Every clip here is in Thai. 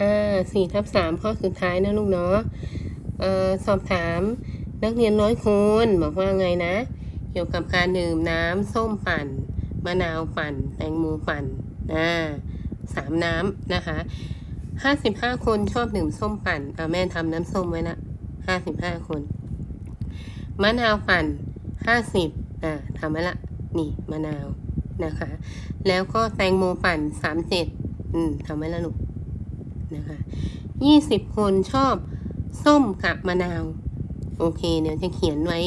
อ่าสี่ทับสามข้อสุดท้ายนะลูกเนาะเอ่อสอบถามนักเรียนร้อยคนบอกว่าไงนะ เกี่ยวกับการดื่มน้ำส้มปั่นมะนาวปั่น แตงโมปั่นอ่าสามน้ำนะคะห้าสิบห้าคนชอบดื่มส้มปั่นอ่าแม่ทำน้ำส้มไว้ละห้าสิบห้าคนมะนาวปั่นห้าสิบอ่าทำไว้ละนี่มะนาวนะคะ แล้วก็แตงโมปั่นสามเจ็ดอืมทำไว้ละลูก นะคะยี่สิบคนชอบส้มกับมะนาว โอเค เดี๋ยวจะเขียนไว้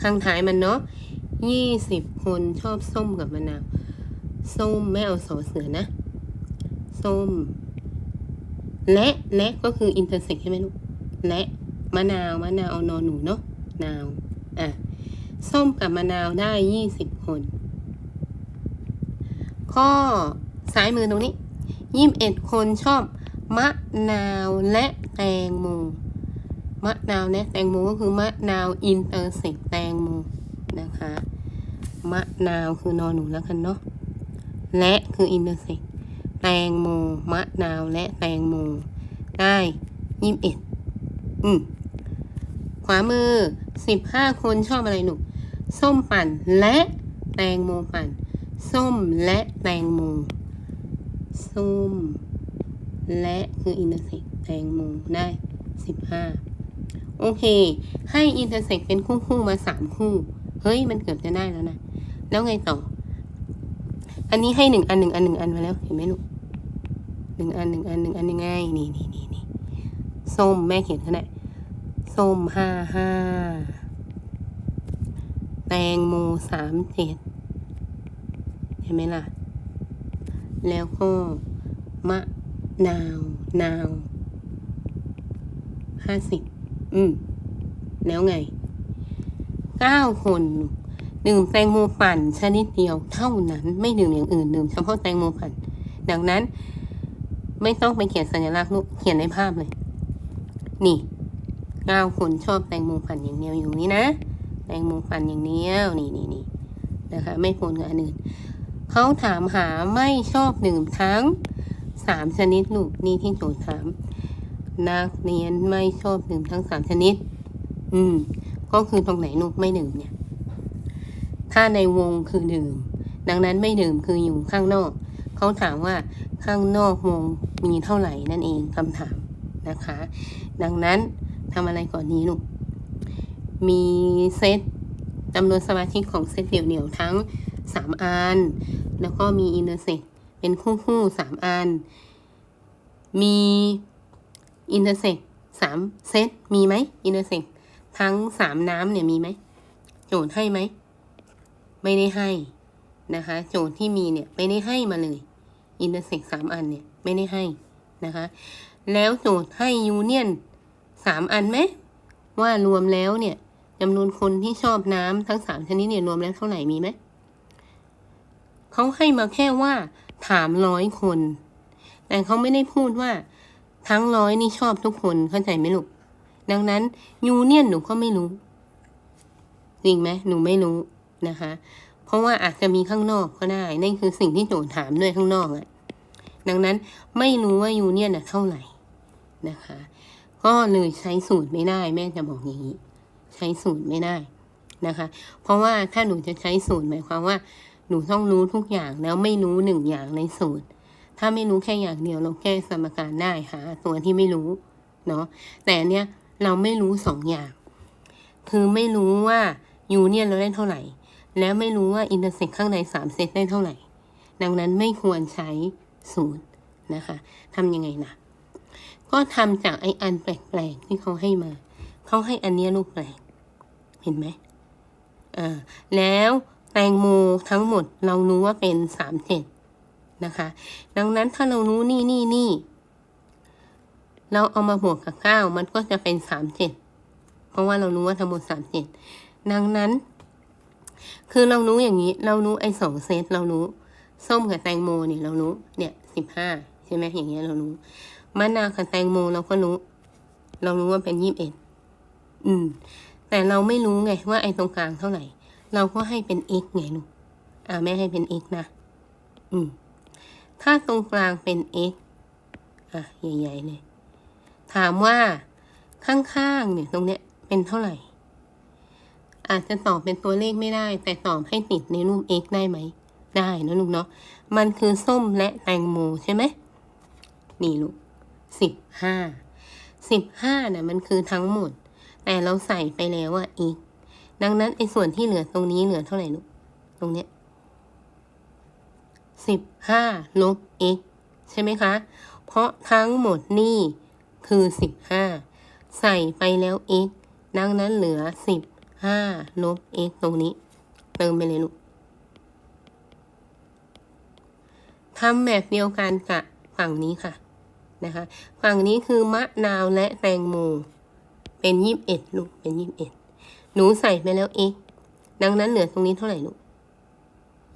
ข้างท้ายมันเนาะยี่สิบคนชอบส้มกับมะนาว ส้มไม่เอาสอเสือนะ ส้ม และและก็คืออินเตอร์เซ็กใช่ไหมลูก และมะนาวมะนาวเอานอนหนูเนาะนาว อะ ส้มกับมะนาวได้ยี่สิบคน ข้อซ้ายมือตรงนี้ยี่สิบเอ็ดคนชอบ มะนาวและแตงโมมะนาวและแตงโมก็คือมะนาวอินเตอร์เซ็กแตงโมนะคะมะนาวคือนอนหนูแล้วกันเนาะและคืออินเตอร์เซ็กแตงโมมะนาวและแตงโมได้ยี่สิบเอ็ดอืมขวามือสิบห้าคนชอบอะไรหนูส้มปั่นและแตงโมปั่น ส้มและแตงโมส้ม และคืออินเตอร์เซ็กแตงโมได้สิบห้าโอเค ให้อินเตอร์เซ็กเป็นคู่คู่ๆมาสามคู่ เฮ้ย มันเกือบจะได้แล้วนะ แล้วไงต่อ อันนี้ให้หนึ่งอันหนึ่งอันหนึ่งอันมาแล้ว เห็นไหมลูกหนึ่งอันหนึ่งอันหนึ่งอันยังไงนี่นี่นี่นี่ส้มแม่เขียนขนาดส้มห้าห้าแตงโมสามเจ็ดเห็นไหมล่ะ แล้วก็มะ นาว นาว ห้าสิบ อืม แล้วไง เก้าคนดื่มแตงโมปั่นชนิดเดียวเท่านั้น ไม่ดื่มอย่างอื่นดื่มเฉพาะแตงโมปั่น ดังนั้น ไม่ต้องไปเขียนสัญลักษณ์ลูกเขียนในภาพเลย นี่เก้าคนชอบแตงโมปั่นอย่างเดียวอยู่นี้นะ แตงโมปั่นอย่างเดียวนี่นี่นี่นะคะ ไม่ปนกับอันอื่นเขาถามหาไม่ชอบดื่มทั้ง สามชนิดลูกนี่ที่โจทย์ถาม นักเรียนไม่ชอบดื่มทั้งสามชนิด อืม ก็คือตรงไหนลูกไม่ดื่มเนี่ย ถ้าในวงคือดื่ม ดังนั้นไม่ดื่มคืออยู่ข้างนอก เขาถามว่าข้างนอกวงมีเท่าไหร่นั่นเองคำถามนะคะ ดังนั้นทำอะไรก่อนนี้ลูก มีเซตจำนวนสมาชิกของเซตเดี่ยวๆทั้งสามอัน แล้วก็มีอินเตอร์เซ็ก เป็นคู่คู่ๆสามอัน มีอินเตอร์เซ็กสามเซตมีไหมอินเตอร์เซ็กทั้งสามน้ำเนี่ยมีไหมโจทย์ให้ไหม ไม่ได้ให้นะคะ โจทย์ที่มีเนี่ยไม่ได้ให้มาเลยอินเตอร์เซ็กสามอันเนี่ยไม่ได้ให้นะคะ แล้วโจทย์ให้ยูเนียนสามอันไหมว่ารวมแล้วเนี่ยจำนวนคนที่ชอบน้ำทั้งสามชนิดเนี่ยรวมแล้วเท่าไหร่มีไหมเขาให้มาแค่ว่า ถามร้อยคน แต่เขาไม่ได้พูดว่า ทั้งร้อยนี่ชอบทุกคนเข้าใจไหมลูกดังนั้นยูเนียนหนูก็ไม่รู้จริงไหมหนูไม่รู้นะคะ เพราะว่าอาจจะมีข้างนอกก็ได้นั่นคือสิ่งที่โจทย์ถามด้วยข้างนอกอะ่ะดังนั้นไม่รู้ว่ายูเนียนอะเท่าไหร่นะคะ ก็เลยใช้สูตรไม่ได้ แม่จะบอกอย่างนี้ ใช้สูตรไม่ได้นะคะ เพราะว่าถ้าหนูจะใช้สูตรหมายความว่า หนูต้องรู้ทุกอย่างแล้วไม่รู้หนึ่งอย่างในสูตร ถ้าไม่รู้แค่อย่างเดียวเราแก้สมการได้หาตัวที่ไม่รู้เนาะแต่อันเนี้ยเราไม่รู้สองอย่าง คือไม่รู้ว่ายูเนี่ยเราได้เท่าไหร่ แล้วไม่รู้ว่าอินเตอร์เซ็กข้างในสามเซตได้เท่าไหร่ ดังนั้นไม่ควรใช้สูตรนะคะทำยังไงนะก็ทำจากไออันแปลกๆที่เขาให้มา เขาให้อันเนี้ยลูกแปลก เห็นไหมอ่าแล้ว แตงโมทั้งหมดเรารู้ว่าเป็นสามเจ็ดนะคะ ดังนั้นถ้าเรารู้นี่นี่นี่ เราเอามาบวกกับเก้ามันก็จะเป็นสามเจ็ดเพราะว่าเรารู้ว่าทั้งหมดสามเจ็ดดังนั้น คือเรารู้อย่างนี้ เรารู้ไอ้สองเซตเรารู้ส้มกับแตงโมเนี่ยเรารู้ เนี่ยสิบห้าใช่ไหมอย่างเงี้ยเรารู้มะนาวกับแตงโมเราก็รู้ เรารู้ว่าเป็นยี่สิบเอ็ดอืม แต่เราไม่รู้ไงว่าไอ้ตรงกลางเท่าไหร่ เราก็ให้เป็น x ไงลูกอ่าแม่ให้เป็น x นะ อืม ถ้าตรงกลางเป็น x อะใหญ่ๆเลยถามว่าข้างๆเนี่ยตรงเนี้ยเป็นเท่าไหร่ อาจจะตอบเป็นตัวเลขไม่ได้ แต่ตอบให้ติดในรูป x ได้ไหม ได้นะลูกเนาะมันคือส้มและแตงโมใช่ไหมนี่ลูกสิบห้าสิบห้าน่ะมันคือทั้งหมด แต่เราใส่ไปแล้วอะ x ดังนั้นไอ้ส่วนที่เหลือตรงนี้เหลือเท่าไหร่ลูกตรงเนี้ยสิบห้าลบ x ใช่ไหมคะ เพราะทั้งหมดนี่คือสิบห้าใส่ไปแล้ว x ดังนั้นเหลือสิบห้าลบ x ตรงนี้ เติมไปเลยลูกทำแบบเดียวกันกับฝั่งนี้ค่ะนะคะ ฝั่งนี้คือมะนาวและแตงโม เป็นยี่สิบเอ็ดลูกเป็นยี่สิบเอ็ด หนูใส่ไปแล้ว x ดังนั้นเหลือตรงนี้เท่าไหร่ลูก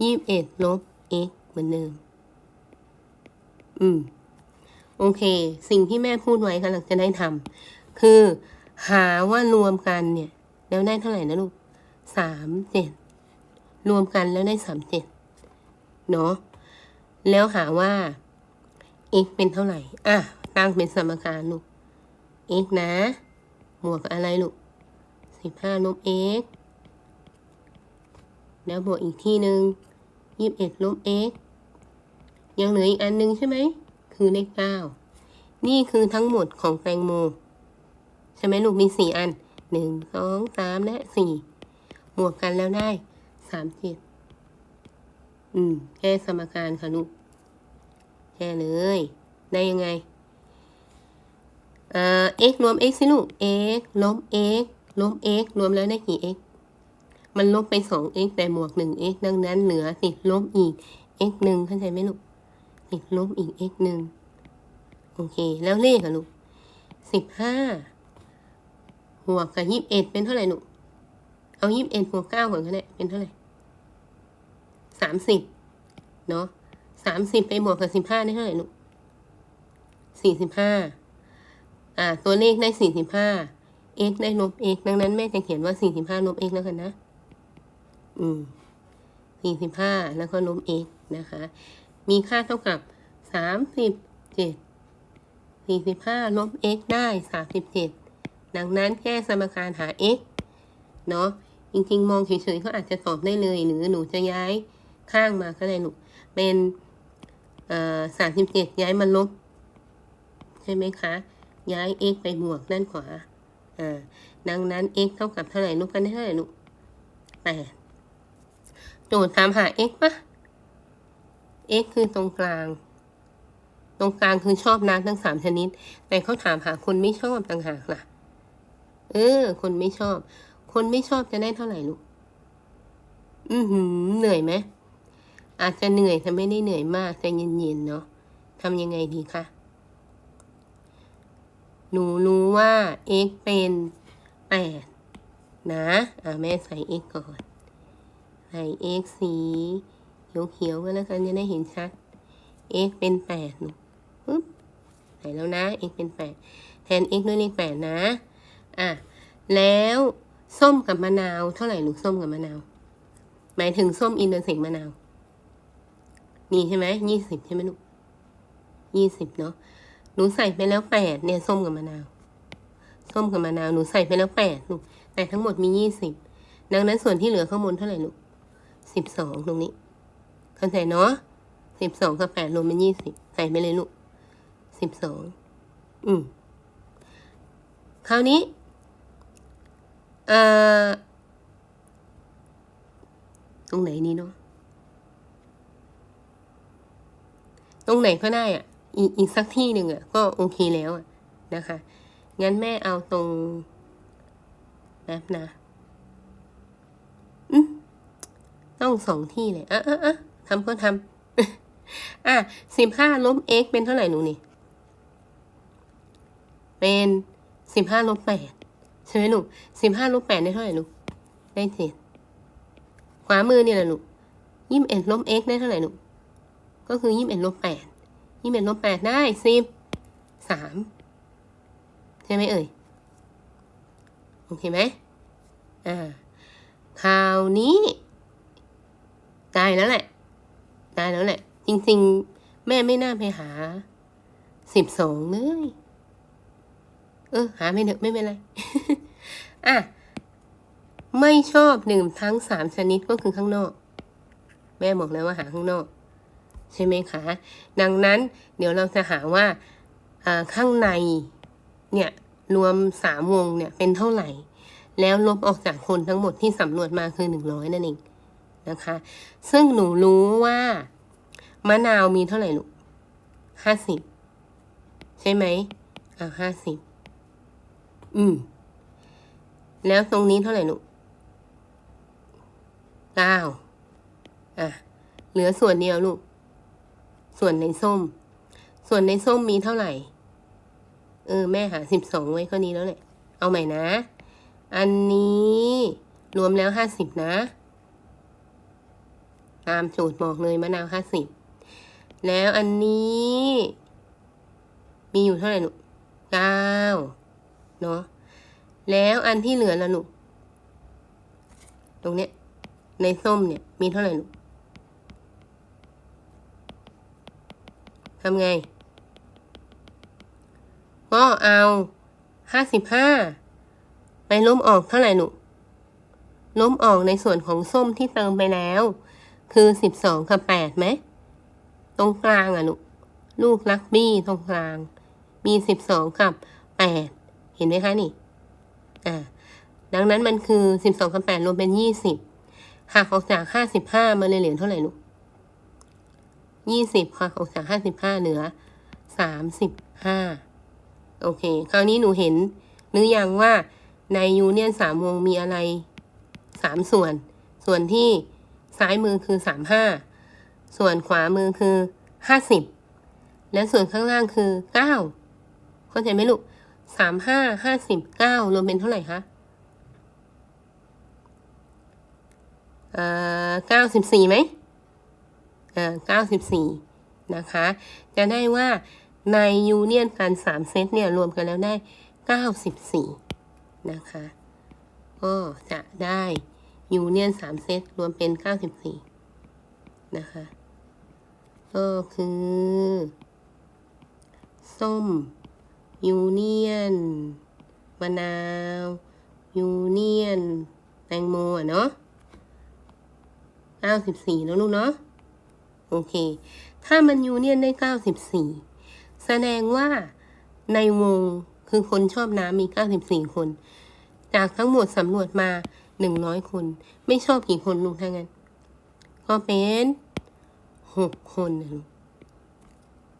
ยี่สิบเอ็ดลบ x เหมือนเดิม อืม โอเค สิ่งที่แม่พูดไว้กำลังจะได้ทำคือ หาว่ารวมกันเนี่ย แล้วได้เท่าไหร่นะลูกสามเจ็ดรวมกันแล้วได้สามเจ็ดเนาะแล้วหาว่า x เป็นเท่าไหร่ อะ ตั้งเป็นสมการลูก x นะบวกอะไรลูก สิบห้าลบ x แล้วบวกอีกที่หนึ่งยี่สิบเอ็ดลบ x ยังเหลืออีกอันหนึงใช่ไหม คือเลขเก้านี่คือทั้งหมดของแตงโม ใช่ไหมลูกมีสี่อันหนึ่งสองสามและสี่บวกกันแล้วได้สามเจ็ดอืมแก้สมการค่ะลูกแก้เลย ได้ยังไงเอ่อ x รวม x สิลูก x ลบ x ลบ x รวมแล้วได้กี่ x มันลบไปสอง x แต่บวกหนึ่ง x ดังนั้นเหลือติดลบอีก x หนึ่งเข้าใจไหมลูก ติดลบอีก x หนึ่งโอเค แล้วเลขอะลูกสิบห้าบวกกับยี่สิบเอ็ดเป็นเท่าไหร่ลูก เอายี่สิบเอ็ดบวกเก้าก่อนก็ได้ เป็นเท่าไหร่สามสิบเนาะสามสิบไปบวกกับสิบห้าได้เท่าไหร่ลูกสี่สิบห้าอ่า ตัวเลขได้สี่สิบห้า x ได้ลบ x ดังนั้นแม่จะเขียนว่าสี่สิบห้าลบ x แล้วกันนะ อืมสี่สิบห้าแล้วก็ลบ x นะคะ มีค่าเท่ากับสามสิบเจ็ดสี่สิบห้าลบ x ได้สามสิบเจ็ดดังนั้นแก้สมการหา x เนาะจริงๆ มองเฉยๆเขาอาจจะตอบได้เลย หรือหนูจะย้ายข้างมาก็ได้ลูกเป็นเอ่อสามสิบเจ็ดย้ายมาลบ ใช่ไหมคะ ย้าย x ไปบวกด้านขวา อ่าดังนั้น x เท่ากับเท่าไหร่ลูกกันได้เท่าไหร่ลูกแปดโจทย์ถามหา x ปะ x คือตรงกลาง ตรงกลางคือชอบน้ำทั้งสามชนิด แต่เขาถามหาคนไม่ชอบต่างหากล่ะ เออ คนไม่ชอบ คนไม่ชอบจะได้เท่าไหร่ลูก อือหือ เหนื่อยไหมอาจจะเหนื่อยแต่ไม่ได้เหนื่อยมากใจเย็นๆเนาะทำยังไงดีคะ หนูรู้ว่า x เป็นแปดนะอ่าแม่ใส่ x ก่อนใส่ x สีเขียวๆก็แล้วกันจะได้เห็นชัด x เป็นแปดหนูปึ๊บใส่แล้วนะ x เป็นแปดแทน x ด้วยเลขแปดนะ อะ แล้วส้มกับมะนาวเท่าไหร่ลูส้มกับมะนาว หมายถึงส้มอินเตอร์เซ็กมะนาว นี่ใช่ไหมยี่สิบใช่ไหมลูกยี่สิบเนาะ หนูใส่ไปแล้วแปดเนี่ยส้มกับมะนาว ส้มกับมะนาวหนูใส่ไปแล้วแปดลูกแต่ทั้งหมดมียี่สิบดังนั้นส่วนที่เหลือข้างบนเท่าไหร่ลูกสิบสองตรงนี้ เข้าใจเนาะสิบสองกับแปดรวมเป็นยี่สิบใส่ไปเลยลูกสิบสองอืมคราวนี้เอ่อตรงไหนนี้เนาะตรงไหนก็ได้อะ อีกอีกสักที่หนึ่งอะก็โอเคแล้วอะนะคะ งั้นแม่เอาตรงแป๊บนะอืมต้องสองที่เลยอะอะอะทำก็ทำอะสิบห้าลบ x เป็นเท่าไหร่หนูนี่ เป็นสิบห้าลบแปดใช่ไหมลูสิบห้าลบแปดได้เท่าไหร่ลูได้เจ็ดขวามือนี่แหละลูยี่สิบเอ็ดลบ x ได้เท่าไหร่ลูกก็คือยี่สิบเอ็ดลบแปด ยี่สิบเอ็ดลบแปดได้สิบสามใช่ไหมเอ่ย โอเคไหมอ่าคราวนี้ได้แล้วแหละได้แล้วแหละ จริงๆ แม่ไม่น่าไปหาสิบสองเลย เออ หาไม่เถอะไม่เป็นไร อะ ไม่ชอบหนึ่งทั้งสามชนิดก็คือข้างนอก แม่บอกแล้วว่าหาข้างนอก ใช่ไหมคะ ดังนั้นเดี๋ยวเราจะหาว่าข้างในเนี่ยรวมสามวงเนี่ยเป็นเท่าไหร่ แล้วลบออกจากคนทั้งหมดที่สำรวจมาคือหนึ่งร้อยนั่นเองนะคะ ซึ่งหนูรู้ว่ามะนาวมีเท่าไหร่ลูกห้าสิบใช่ไหมอ่าห้าสิบอืม แล้วตรงนี้เท่าไหร่ลูกเก้าอะเหลือส่วนเดียวลูก ส่วนในส้ม ส่วนในส้มมีเท่าไหร่ เออ แม่หาสิบสองไว้ข้อนี้แล้วแหละ เอาใหม่นะ อันนี้รวมแล้วห้าสิบนะ ตามโจทย์บอกเลยมะนาวห้าสิบ แล้วอันนี้ มีอยู่เท่าไหร่ลูเก้าเนาะ แล้วอันที่เหลือละลูตรงเนี้ย ในส้มเนี่ย มีเท่าไหร่ลูำไง ก็เอาห้าสิบห้าไปล้มออกเท่าไหร่ลูล้มออกในส่วนของส้มที่เติมไปแล้ว คือสิบสองกับแปดไหม ตรงกลางอะลูลูกลักบี้ตรงกลาง มีสิบสองกับแปดเห็นไหมคะนี่ อ่า ดังนั้นมันคือสิบสองกับแปดรวมเป็นยี่สิบหักออกจากห้าสิบห้ามันเลยเหลือเท่าไหร่ลูก ยี่สิบหักออกจาห้าสิบห้าเหลือสามสิบห้าโอเค คราวนี้หนูเห็น หรือยังว่าในยูเนียนสามวงมีอะไรสามส่วน ส่วนที่ซ้ายมือคือสามห้าส่วนขวามือคือห้าสิบและส่วนข้างล่างคือเก้าเข้าใจไหมลูกสามห้าห้าสิบเก้ารวมเป็นเท่าไหร่คะเอ่อเก้าสิบสี่ไหม เออเก้าสิบสี่นะคะ จะได้ว่าในยูเนียนกันสามเซตเนี่ยรวมกันแล้วได้เก้าสิบสี่นะคะ ก็จะได้ยูเนียนสามเซตรวมเป็นเก้าสิบสี่นะคะ ก็คือ ส้มยูเนียนมะนาวยูเนียน แตงโมอะเนาะเก้าสิบสี่แล้วลูกเนาะ โอเค ถ้ามันยูเนียนได้เก้าสิบสี่แสดงว่าในวงคือคนชอบน้ำมีเก้าสิบสี่คน จากทั้งหมดสำรวจมาหนึ่งร้อยคน ไม่ชอบกี่คนลูกถ้างั้น ก็เป็นหกคนนะลูก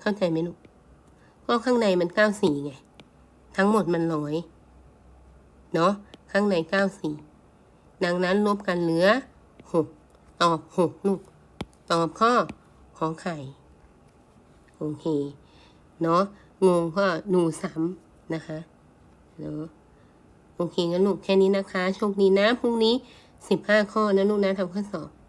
เข้าใจไหมลูกก็ข้างในมันเก้าสี่ไง ทั้งหมดมันร้อยเนาะข้างในเก้าสี่ดังนั้นลบกันเหลือหกตอบหกลูก ตอบข้อขอไข่ โอเค เนาะงงก็ดูซ้ำนะคะเนาะโอเคงั้นลูกแค่นี้นะคะ โชคดีนะ พรุ่งนี้สิบห้าข้อนะลูกนะทำข้อสอบ